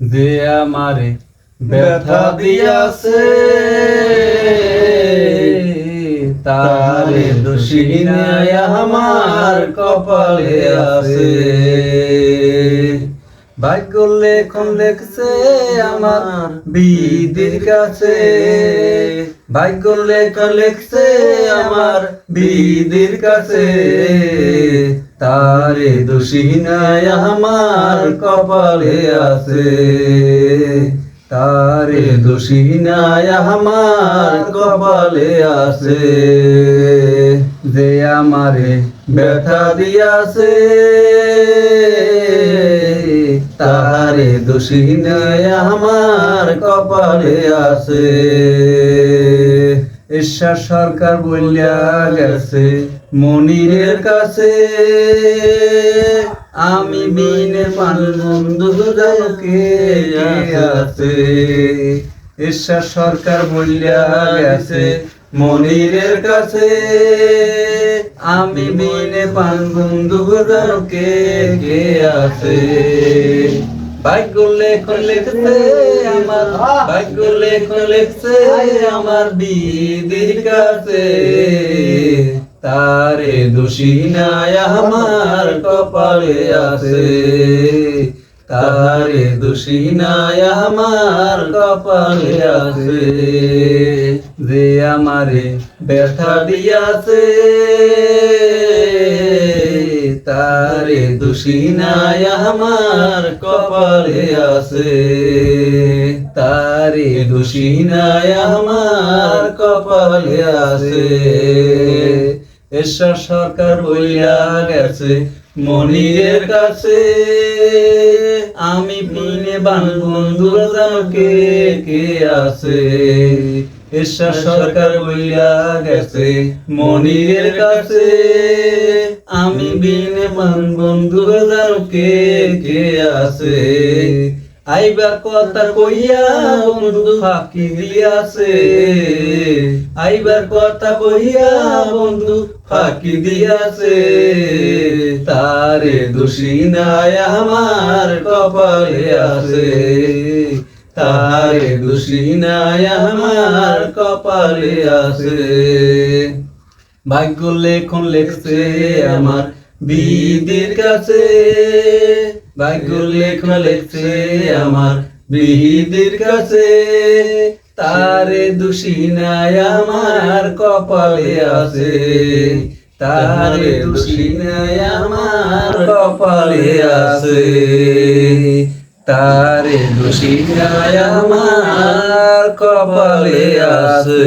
যে আমারে ব্যথা দিয়াছে। তারে দোষী আমার কপালে আছে। ভাগ্য লেখন লেখছে আমার বিদির কাছে। ভাগ্য লেখন লেখছে আমার বিদির কাছে। তারে দোষী নাই আমার কপালে আছে। তারে দোষী নাই আমার কপালে আছে। যে আমারে ব্যথা দিয়াছে, তারে দোষী নাই আমার কপালে আছে। ঈশ্বর সরকার বলিয়া গেছে মনিরের কাছে। আমি বিনে পান বন্ধু জানকে আছে। ঈশ্বর সরকার বলিয়া গেছে মনিরের কাছে। আমি বিনে পান বন্ধু জানকে আছে। ভাগ্য লেখন লেখছে আমার, ভাগ্য লেখন লেখছে আমার বিদির কাছে। তারে দোষী নাই, আমার কপালে আছে। তারে দোষী নাই, আমার কপালে আছে। যে আমারে ব্যথা দিয়াছে তারে দোষী নাই, আমার কপালে আছে। তারে দোষী নাই, আমার কপালে আছে। ঈশ্বর সরকার বইয়া গেছে মনিরের কাছে। আমি পিনে বান বন্ধু জানকে কে আছে? ঈশ্বর সরকার বইয়া গেছে মনিরের কাছে। আমি বিনে বান বন্ধু জানকে কে আছে? আইবার কথা কইয়া বন্ধু ফাঁকি দিয়াছে। আইবার কথা কইয়া বন্ধু ফাঁকি দিয়াছে। তারে দোষী নাই আমার কপালে আছে। তারে দোষী নাই আমার কপালে আছে। ভাগ্য লেখন লেখছে আমার বিদির কাছে। ভাগ্য লেখছে আমার বিদির কাছে। তারে দোষী নাই আমার কপালে আছে। তারে দোষী নাই আমার কপালে আছে। তারে দোষী নাই আমার কপালে আছে।